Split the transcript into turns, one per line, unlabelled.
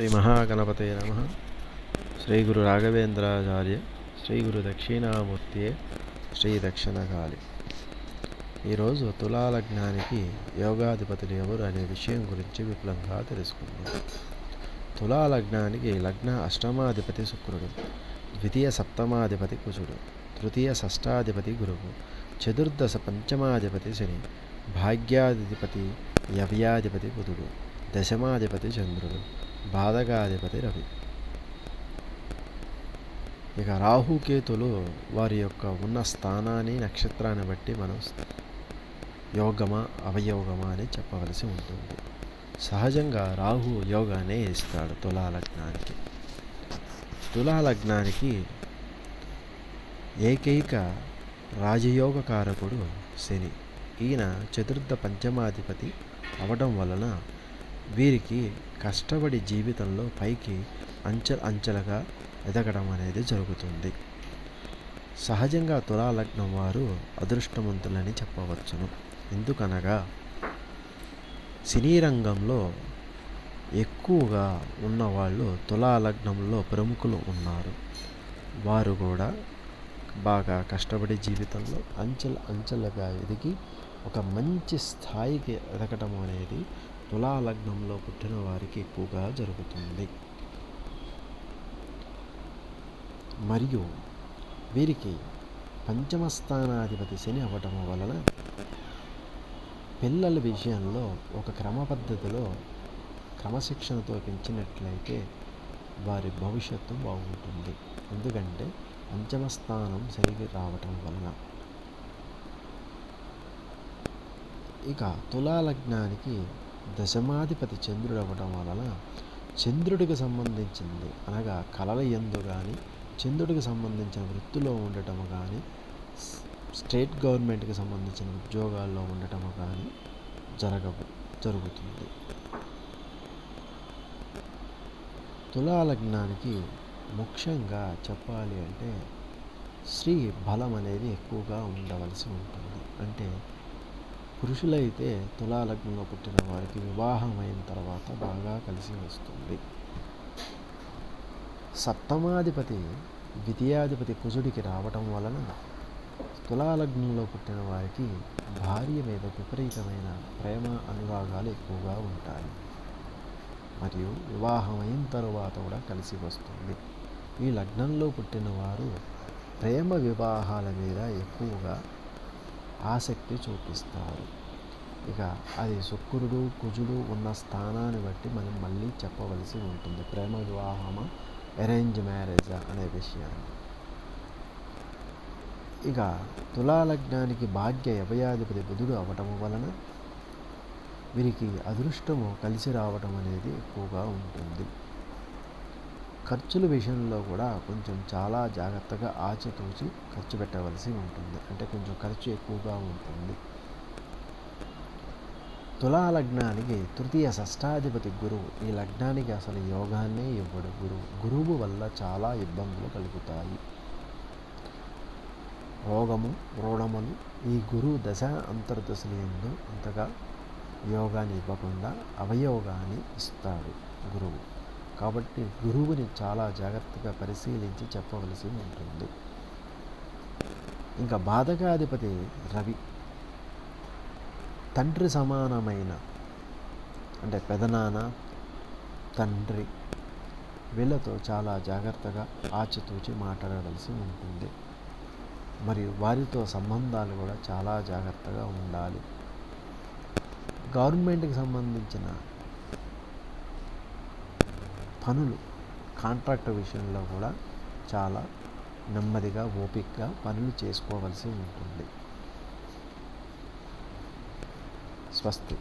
శ్రీ మహాగణపతే నమ శ్రీ గురు రాఘవేంద్రాచార్య శ్రీ గురు దక్షిణామూర్తి శ్రీ దక్షిణకాళి ఈరోజు తులాలగ్నానికి యోగాధిపతులు ఎవరు అనే విషయం గురించి విపులంగా తెలుసుకుందాం. తులాలగ్నానికి లగ్న అష్టమాధిపతి శుక్రుడు ద్వితీయ సప్తమాధిపతి కుజుడు తృతీయ షష్టాధిపతి గురువు చతుర్దశ పంచమాధిపతి శని భాగ్యాధిపతి యవ్యాధిపతి బుధుడు దశమాధిపతి చంద్రుడు బాధగాధిపతి రవి. ఇక రాహుకేతులు వారి యొక్క ఉన్న స్థానాన్ని నక్షత్రాన్ని బట్టి మనం యోగమా అవయోగమా అని చెప్పవలసి ఉంటుంది. సహజంగా రాహు యోగానే ఇస్తాడు తులాలగ్నానికి. తులాలగ్నానికి ఏకైక రాజయోగ కారకుడు శని. ఈయన చతుర్థ పంచమాధిపతి అవడం వలన వీరికి కష్టపడి జీవితంలో పైకి అంచెల అంచెలుగా ఎదగడం అనేది జరుగుతుంది. సహజంగా తులాలగ్నం వారు అదృష్టవంతులని చెప్పవచ్చును. ఎందుకనగా సినీ రంగంలో ఎక్కువగా ఉన్నవాళ్ళు తులాలగ్నంలో ప్రముఖులు ఉన్నారు. వారు కూడా బాగా కష్టపడి జీవితంలో అంచెల అంచెలుగా ఎదిగి ఒక మంచి స్థాయికి ఎదగటం అనేది తులాలగ్నంలో పుట్టిన వారికి ఎక్కువగా జరుగుతుంది. మరియు వీరికి పంచమ స్థానాధిపతి శని అవ్వటం వలన పిల్లల విషయంలో ఒక క్రమ పద్ధతిలో క్రమశిక్షణతో పెంచినట్లయితే వారి భవిష్యత్తు బాగుంటుంది. ఎందుకంటే పంచమ స్థానం సరిగి రావటం వలన. ఇక తులాలగ్నానికి దశమాధిపతి చంద్రుడు అవ్వటం వలన చంద్రుడికి సంబంధించింది అనగా కళల ఎందు కానీ చంద్రుడికి సంబంధించిన వృత్తిలో ఉండటం కానీ స్టేట్ గవర్నమెంట్కి సంబంధించిన ఉద్యోగాల్లో ఉండటం కానీ జరగ జరుగుతుంది. తులాలగ్నానికి ముఖ్యంగా చెప్పాలి అంటే స్త్రీ బలం అనేది ఎక్కువగా ఉండవలసి ఉంటుంది. అంటే పురుషులైతే తులాలగ్నంలో పుట్టిన వారికి వివాహం అయిన తర్వాత బాగా కలిసి వస్తుంది. సప్తమాధిపతి ద్వితీయాధిపతి కుజుడికి రావటం వలన తులాలగ్నంలో పుట్టిన వారికి భార్య మీద విపరీతమైన ప్రేమ అనురాగాలు ఎక్కువగా ఉంటాయి. మరియు వివాహమైన తరువాత కూడా కలిసి వస్తుంది. ఈ లగ్నంలో పుట్టిన వారు ప్రేమ వివాహాల మీద ఎక్కువగా ఆసక్తి చూపిస్తారు. ఇక అది శుక్రుడు కుజుడు ఉన్న స్థానాన్ని బట్టి మనం మళ్ళీ చెప్పవలసి ఉంటుంది. ప్రేమ వివాహమా అరేంజ్ మ్యారేజా అనే విషయాన్ని. ఇక తులాలగ్నానికి భాగ్య యవయాధిపతి బుధుడు అవటం వలన వీరికి అదృష్టము కలిసి రావటం అనేది ఎక్కువగా ఉంటుంది. ఖర్చుల విషయంలో కూడా కొంచెం చాలా జాగ్రత్తగా ఆచితూచి ఖర్చు పెట్టవలసి ఉంటుంది. అంటే కొంచెం ఖర్చు ఎక్కువగా ఉంటుంది. తులా లగ్నానికి తృతీయ షష్టాధిపతి గురువు. ఈ లగ్నానికి అసలు యోగాన్నే ఇవ్వడు గురువు గురువు వల్ల చాలా ఇబ్బందులు కలుగుతాయి. రోగము రుణములు ఈ గురువు దశ అంతర్దశలు ఎందు అంతగా యోగాన్ని ఇవ్వకుండా అవయోగాన్ని ఇస్తాడు గురువు. కాబట్టి గురువుని చాలా జాగ్రత్తగా పరిశీలించి చెప్పవలసి ఉంటుంది. ఇంకా బాధకాధిపతి రవి తండ్రి సమానమైన అంటే పెదనాన్న తండ్రి వీళ్ళతో చాలా జాగ్రత్తగా ఆచితూచి మాట్లాడవలసి ఉంటుంది. మరియు వారితో సంబంధాలు కూడా చాలా జాగ్రత్తగా ఉండాలి. గవర్నమెంట్కి సంబంధించిన పనులు కాంట్రాక్ట్ విషయంలో కూడా చాలా నెమ్మదిగా ఓపికగా పనులు చేసుకోవాల్సి ఉంటుంది. స్వస్తి.